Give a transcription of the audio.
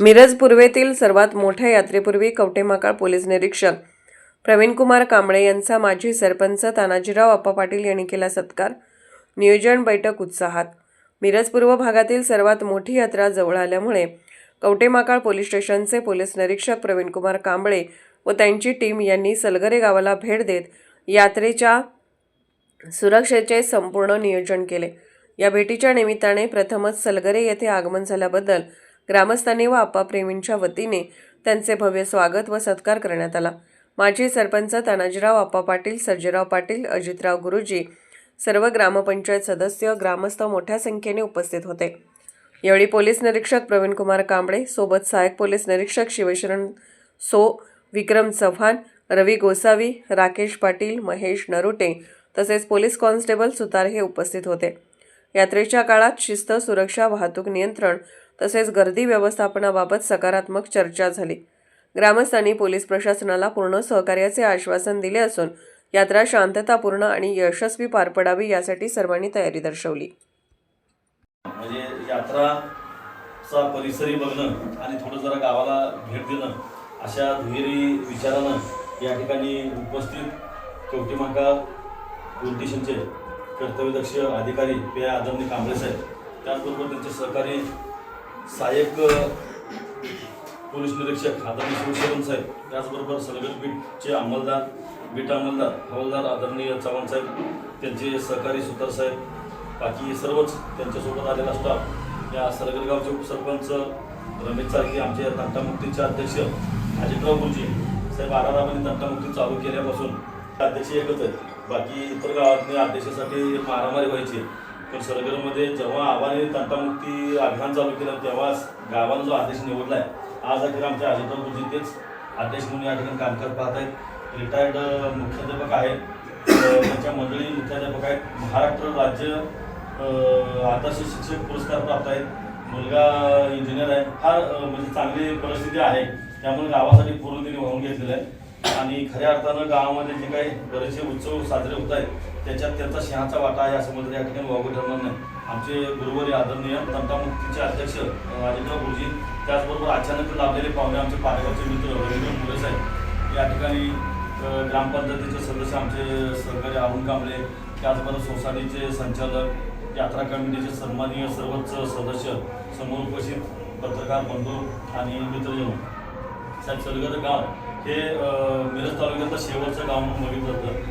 मिरज पूर्वेतील सर्वात मोठ्या यात्रेपूर्वी कवटेमाकाळ पोलीस निरीक्षक प्रवीणकुमार कांबळे यांचा माजी सरपंच तानाजीराव आप्पा पाटील यांनी केला सत्कार. नियोजन बैठक उत्साहात. मिरज पूर्व भागातील सर्वात मोठी यात्रा जवळ आल्यामुळे कवटेमाकाळ पोलीस स्टेशनचे पोलीस निरीक्षक प्रवीणकुमार कांबळे व त्यांची टीम यांनी सलगरे गावाला भेट देत यात्रेच्या सुरक्षेचे संपूर्ण नियोजन केले. या भेटीच्या निमित्ताने प्रथमच सलगरे येथे आगमन झाल्याबद्दल ग्रामस्थांनी व आप्पाप्रेमींच्या वतीने त्यांचे भव्य स्वागत व सत्कार करण्यात आला. माजी सरपंच तानाजीराव आप्पा पाटील सर्जेराव पाटील अजितराव गुरुजी सर्व ग्रामपंचायत सदस्य ग्रामस्थ मोठ्या संख्येने उपस्थित होते. यावेळी पोलीस निरीक्षक प्रवीणकुमार कांबळे सोबत सहाय्यक पोलीस निरीक्षक शिवशरण सो विक्रम चव्हाण रवी गोसावी राकेश पाटील महेश नरुटे तसेच पोलीस कॉन्स्टेबल सुतार हे उपस्थित होते. यात्रेच्या काळात शिस्त सुरक्षा वाहतूक नियंत्रण तसेच गर्दी व्यवस्थापनाबाबत सकारात्मक चर्चा झाली. ग्रामस्थांनी पोलीस प्रशासनाला पूर्ण सहकार्याचे आश्वासन दिले असून यात्रा शांततापूर्ण आणि यशस्वी पार पडावी यासाठी सर्वांनी तयारी दर्शवली. म्हणजे यात्राचा परिसरही बघणं आणि थोडं जरा गावाला भेट देणं अशा दुहेरी विचारानं या ठिकाणी उपस्थित कवटीमाका पोलीस स्टेशनचे कर्तव्यदक्ष अधिकारी पे आदरणीय कांबळे साहेब त्याचबरोबर त्यांचे सहकारी सहाय्यक पोलीस निरीक्षक आदरणीय शिवशरण साहेब त्याचबरोबर सलगटपीठचे बीटचे अंमलदार बीट अंमलदार हवालदार आदरणीय चव्हाण साहेब त्यांचे सहकारी सुतार साहेब बाकी सर्वच त्यांच्यासोबत आलेला स्टाफ या सलगटगावचे उपसरपंच रमेश चालके आमचे तंटामुक्तीचे अध्यक्ष अजितराव गुरुजी साहेब आरारामाने तंटामुक्ती चालू केल्यापासून अध्यक्ष एकच आहेत. बाकी इतर गावातले अध्यक्षासाठी मारामारी व्हायची. तर सरगरमध्ये जेव्हा आव्हाने तंटामुक्ती अभियान चालू केलं तेव्हा गावानं जो आदेश निवडला आहे आज अखेर आमच्या अजितराव गुरुजी तेच आदेश म्हणून या ठिकाणी कामकाज पाहत आहेत रिटायर्ड मुख्याध्यापक आहेत. त्यांच्या मंडळी मुख्याध्यापक आहेत. महाराष्ट्र राज्य आदर्श शिक्षक पुरस्कार प्राप्त आहेत. मुलगा इंजिनियर आहे. फार म्हणजे चांगली परिस्थिती आहे. त्यामुळे गावासाठी पूर्ण तिने वाहून घेतलेलं आहे. आणि खऱ्या अर्थानं गावामध्ये जे काही बरेचसे उत्सव साजरे होत आहेत त्याच्यात त्यांचा सिंहाचा वाटा आहे असं मला या ठिकाणी वागू ठरणार नाही. आमचे गुरुवारी आदरणीय तंटामुक्तीचे अध्यक्ष राजेंद्र गुरुजी त्याचबरोबर अचानक लाभलेले पाहुणे आमचे पालगावचे मित्र रवींद्र मुळे साहेब. या ठिकाणी ग्रामपंचायतीचे सदस्य आमचे सहकारी अरुण कांबळे त्याचबरोबर सोसायटीचे संचालक यात्रा कमिटीचे सन्माननीय सर्वच सदस्य समोर उपस्थित पत्रकार बंधू आणि मित्रजन. साहेब सलगर गाव हे मिरज तालुक्यातलं शेवटचं गाव म्हणून बघितलं जातं